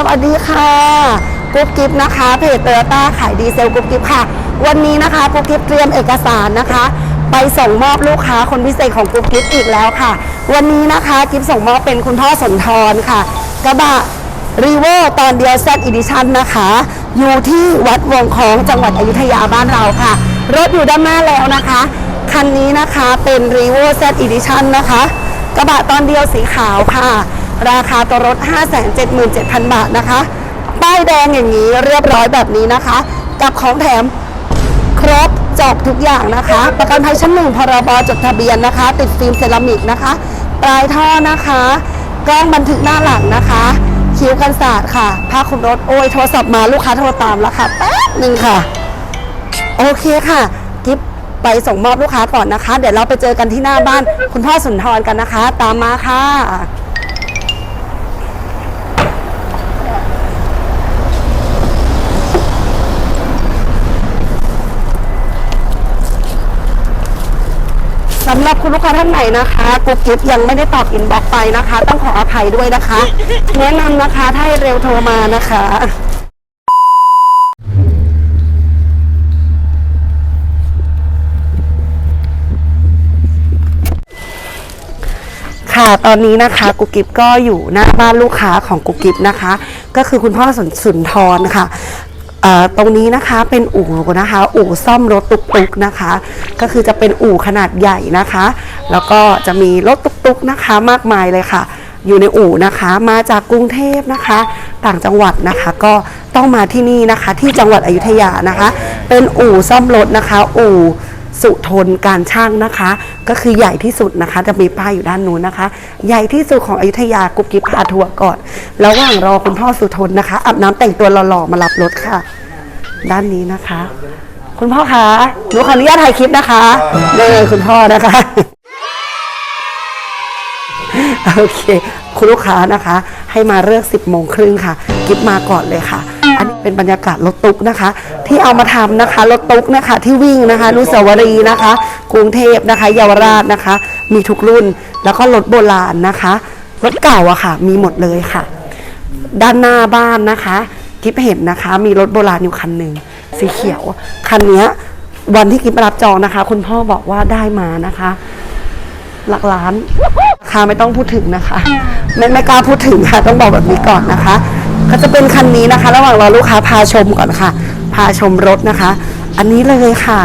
สวัสดีค่ะกุ๊บกิ๊บนะคะเพจโตโยต้าขายดีเซลกุ๊บกิ๊บค่ะ วันนี้นะคะกุ๊บกิ๊บเตรียมเอกสารนะคะ ไปส่งมอบลูกค้าคนพิเศษของกุ๊บกิ๊บอีกแล้วค่ะ วันนี้นะคะกิ๊บส่งมอบเป็นคุณพ่อสนทรค่ะ กระบะรีโวอร์ตอนเดียวแซดอีดิชันนะคะ อยู่ที่วัดวงคล้องจังหวัดอยุธยาบ้านเราค่ะ รถอยู่ด้านหน้าแล้วนะคะ คันนี้นะคะเป็น r e v o Z Edition นะคะ กระบะตอนเดียวสีขาวค่ะ ราคาตัวรถ 577,000 บาทนะคะ ป้ายแดงอย่างนี้เรียบร้อยแบบนี้นะคะ กับของแถมครบจบทุกอย่างนะคะ ประกันภัยชั้นหนึ่งพรบจดทะเบียนนะคะ ติดฟิล์มเซรามิกนะคะ ปลายท่อนะคะกล้องบันทึกหน้าหลังนะคะคิ้วกันศาสตร์ค่ะผ้าคลุมรถโอ้ยโทรศัพท์มาลูกค้าโทรตามแล้วค่ะแป๊บหนึ่งค่ะ โอเคค่ะกิฟไปส่งมอบลูกค้าก่อนนะคะ เดี๋ยวเราไปเจอกันที่หน้าบ้านคุณพ่อสุนทรกันนะคะ ตามมาค่ะ สำหรับคุณลูกค้าท่านไหนนะคะกุ๊กกิ๊บยังไม่ได้ตอบอินบ็อกไปนะคะ ต้องขออภัยด้วยนะคะ แนะนำนะคะถ้าให้เร็วโทรมานะคะค่ะตอนนี้นะคะกุกกิ๊บก็อยู่หน้าบ้านลูกค้าของกุกกิ๊บนะคะ ก็คือคุณพ่อสุนสุนทรค่ะ ตรงนี้นะคะเป็นอู่นะคะ อู่ซ่อมรถตุกๆนะคะ ก็คือจะเป็นอู่ขนาดใหญ่นะคะ แล้วก็จะมีรถตุกๆนะคะมากมายเลยค่ะ อยู่ในอู่นะคะมาจากกรุงเทพนะคะ ต่างจังหวัดนะคะ ก็ต้องมาที่นี่นะคะ ที่จังหวัดอยุธยานะคะ เป็นอู่ซ่อมรถนะคะ อู่ สุทนการช่างนะคะ ก็คือใหญ่ที่สุดนะคะ จะมีป้ายอยู่ด้านนู้นนะคะ ใหญ่ที่สุดของอยุธยากุ๊กกิ๊บพาทัวร์ก่อนระหว่างรอคุณพ่อสุทนนะคะอาบน้ำแต่งตัวหล่อๆมารับรถค่ะ ด้านนี้นะคะ คุณพ่อคะหนูขออนุญาตถ่ายคลิปนะคะนี่คุณพ่อนะคะโอเค คุณลูกค้านะคะ ให้มาเลือก 10โมงครึ่งค่ะ กิฟมาก่อนเลยค่ะ อันนี้เป็นบรรยากาศรถตุ๊กนะคะ ที่เอามาทำนะคะรถตุ๊กนะคะ ที่วิ่งนะคะนุสาวรีย์นะคะ กรุงเทพนะคะเยาวราชนะคะ มีทุกรุ่นแล้วก็รถโบราณนะคะรถเก่าอะค่ะ มีหมดเลยค่ะ ด้านหน้าบ้านนะคะกิฟเห็นนะคะ มีรถโบราณอยู่คันหนึ่งสีเขียวคันนี้วันที่กิฟรับจองนะคะ คุณพ่อบอกว่าได้มานะคะ หลักล้านราคาไม่ต้องพูดถึงนะคะ ไม่ไม่กล้าพูดถึงค่ะ ต้องบอกแบบนี้ก่อนนะคะ ก็จะเป็นคันนี้นะคะ ระหว่างรอลูกค้าพาชมก่อนค่ะ พาชมรถนะคะ อันนี้เลยค่ะ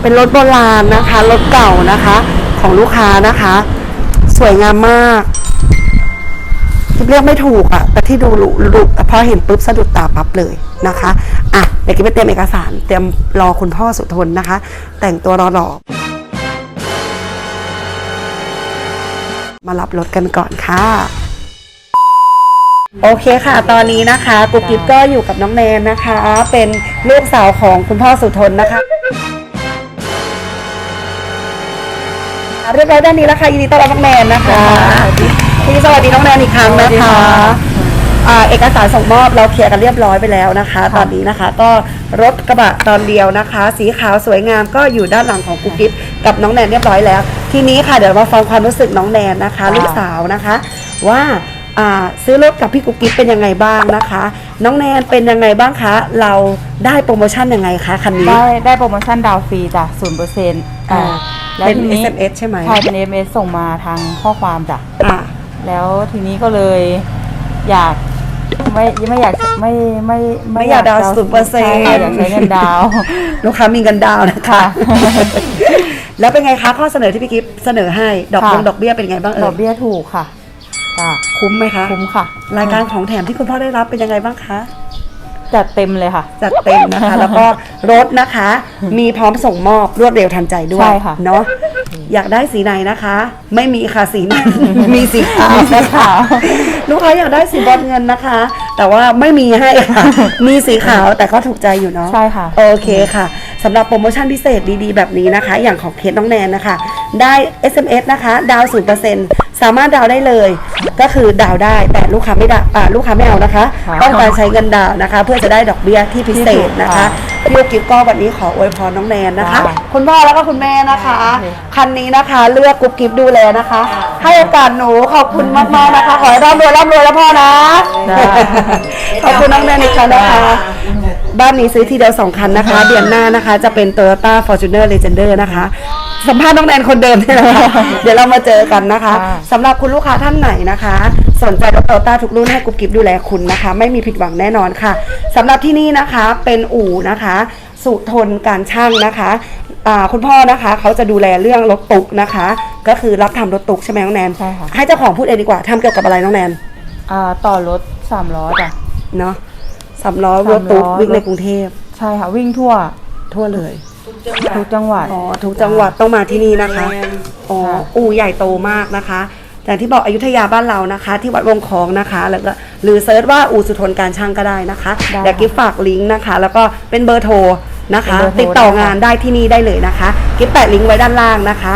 เป็นรถโบราณนะคะ รถเก่านะคะ ของลูกค้านะคะ สวยงามมากกิ๊บเรียกไม่ถูกอะแต่ที่ดูรู้รู้พอเห็นปุ๊บสะดุดตาปั๊บเลยนะคะอะเดี๋ยวกิ๊บไปเตรียมเอกสารเตรียมรอคุณพ่อสุทนนะคะ แต่งตัวรอๆมารับรถกันก่อนค่ะ โอเคค่ะ ตอนนี้นะคะกุ๊กกิ๊บก็อยู่กับน้องแนนนะคะ เป็นลูกสาวของคุณพ่อสุทนนะคะ เรียบร้อยด้านนี้แล้วค่ะยินดีต้อนรับน้องแนนนะคะทีนี้สวัสดีน้องแนนอีกครั้งนะคะอ่าเอกสารส่งมอบเราเคลียร์กันเรียบร้อยไปแล้วนะคะ ตอนนี้นะคะก็รถกระบะตอนเดียวนะคะ สีขาวสวยงามก็อยู่ด้านหลังของกุ๊กกิ๊บกับน้องแนนเรียบร้อยแล้ว ทีนี้ค่ะเดี๋ยวมาฟังความรู้สึกน้องแนนนะคะ ลูกสาวนะคะ ว่าอ่า ซื้อรถกับพี่กุ๊กกิ๊บเป็นยังไงบ้างนะคะ น้องแนนเป็นยังไงบ้างคะ เราได้โปรโมชั่นยังไงคะคันนี้ ได้ได้โปรโมชั่นดาวน์ฟรีจ้ะศูนย์เปอร์เซ็นต์อ่าแล้วเป็นทีนี้ SMS ใช่ไหมใช่เป็น SMS ส่งมาทางข้อความจ้ะอ่าแล้วทีนี้ก็เลยอยากไม่ไม่อยากไม่ไม่ไม่อยากดาวน์0%ใช่ค่ะอยากใช้เงินดาวน์ลูกค้ามีเงินดาวน์นะคะค่ะแล้วเป็นไงคะข้อเสนอที่พี่กิฟเสนอให้ดอกค่ะลงดอกเบี้ยเป็นไงบ้างดเอ่อกยเบี้ยถูกค่ะ จ้ะคุ้มไหมคะ คุ้มค่ะ รายการของแถมที่คุณพ่อได้รับเป็นยังไงบ้างคะจัดเต็มเลยค่ะ จัดเต็มนะคะ แล้วก็รถนะคะ มีพร้อมส่งมอบรวดเร็วทันใจด้วยใช่ค่ะเนาะอยากได้สีไหนนะคะ ไม่มีค่ะสีนั้นมีสีขาวมีสีนะคะขาวลูกค้าอยากได้สีบอลเงินนะคะ แต่ว่าไม่มีให้ค่ะ มีสีขาวแต่ก็ถูกใจอยู่เนาะใช่ค่ะ โอเคค่ะสำหรับโปรโมชั่นพิเศษดีๆ แบบนี้นะคะ อย่างของเคสน้องแนนนะคะ ได้ SMS นะคะดาวศูนเปอร์เซ็นต์สามารถดาวได้เลย ก็คือดาวได้แต่ลูกค้าไม่ดาวอ่าลูกค้าไม่เอานะคะค่ะต้องการใช้เงินดาวนะคะ เพื่อจะได้ดอกเบี้ยที่พิเศษนะคะค่ะพี่โยกิฟก็วันนี้ขออวยพรน้องแนนนะคะค่ะคุณพ่อแล้วก็คุณแม่นะคะ คันนี้นะคะเลือกกรุ๊ปกิฟดูแลนะคะ ให้โอกาสหนูขอบคุณมากๆนะคะ ขอให้ร่ำรวยร่ำรวยแล้วพ่อนะ ขอบคุณน้องแนนอีกครั้งนะคะบ้านนี้ซื้อทีเดียวสองคันนะคะ เดือนหน้านะคะจะเป็น Toyota Fortuner Legender นะคะ สัมภาษณ์น้องแนนคนเดิมเนี่ยนะคะเดี๋ยวเรามาเจอกันนะคะค่ะ สำหรับคุณลูกค้าท่านไหนนะคะ สนใจรถโตต้าทุกรุ่นให้กุ๊บกิ๊บดูแลคุณนะคะ ไม่มีผิดหวังแน่นอนค่ะสำหรับที่นี่นะคะเป็นอู่นะคะ สุทนการช่างนะคะอ่าคุณพ่อนะคะเขาจะดูแลเรื่องรถตุกนะคะ ก็คือรับทำรถตุกใช่ไหมน้องแนนใช่ค่ะ ให้เจ้าของพูดเองดีกว่าทำเกี่ยวกับอะไรน้องแนนอ่าต่อรถสามล้อจ้ะ เนาะสำล้อรถตุกสามล้อ วิ่งในกรุงเทพใช่ค่ะ วิ่งทั่วทั่วเลย ทุกจังหวัดอ๋อทุกจังหวัดต้องมาที่นี่นะคะอ๋อค่ะอู่ใหญ่โตมากนะคะอย่างที่บอกอยุธยาบ้านเรานะคะ ที่วัดวงคองนะคะ แล้วก็หรือเซิร์ชว่าอู่สุทนการช่างก็ได้นะคะได้เดี๋ยวกิ๊บฝากลิงก์นะคะ แล้วก็เป็นเบอร์โทรนะคะเป็นเบอร์โทรติดต่อได้ค่ะงานได้ที่นี่ได้เลยนะคะ กิ๊บแปะลิงก์ไว้ด้านล่างนะคะ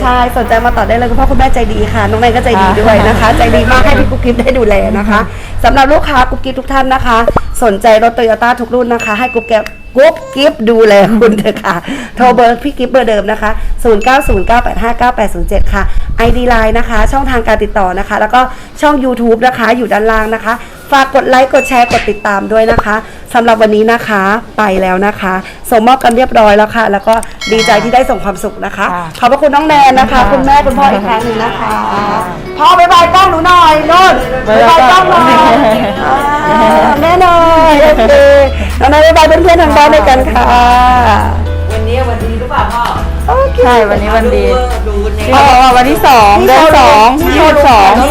ใช่สนใจมาต่อได้เลยคุณพ่อคุณแม่ใจดีค่ะ น้องนายก็ใจดีด้วยนะคะ ใจดีมากให้พี่กุ๊กกิ๊บได้ดูแลนะคะสำหรับลูกค้ากุ๊กกิ๊บทุกท่านนะคะ สนใจรถโตโยต้าทุกรุ่นนะคะ ให้กุ๊กกิ๊บ กุ๊บกิ๊บดูแลคุณเถอะค่ะ โทรเบอร์พี่กิ๊บเบอร์เดิมนะคะ 0909859807 ค่ะ ID Line นะคะ ช่องทางการติดต่อนะคะ แล้วก็ช่อง YouTube นะคะ อยู่ด้านล่างนะคะ ฝากกดไลค์ กดแชร์ กดติดตามด้วยนะคะสำหรับวันนี้นะคะ ไปแล้วนะคะ ส่งมอบกันเรียบร้อยแล้วค่ะ แล้วก็ดีใจที่ได้ส่งความสุขนะคะค่ะขอบพระคุณน้องแนนนะคะค่ะคุณแม่คุณพ่ออีกครั้งหนึ่งนะคะ พ่อบายบายกล้องหนูหน่อยนุ่นบายบายกล้องหน่อยอ่าแม่หน่อยโอเค น้องแนนบายบายเพื่อนๆทางบ้านด้วยกันค่ะวันนี้วันดีหรือเปล่าพ่อโอเคใช่วันนี้วันดีดูดูในอ๋อวันที่สองเดือนสองที่ยี่โชสิว์บรู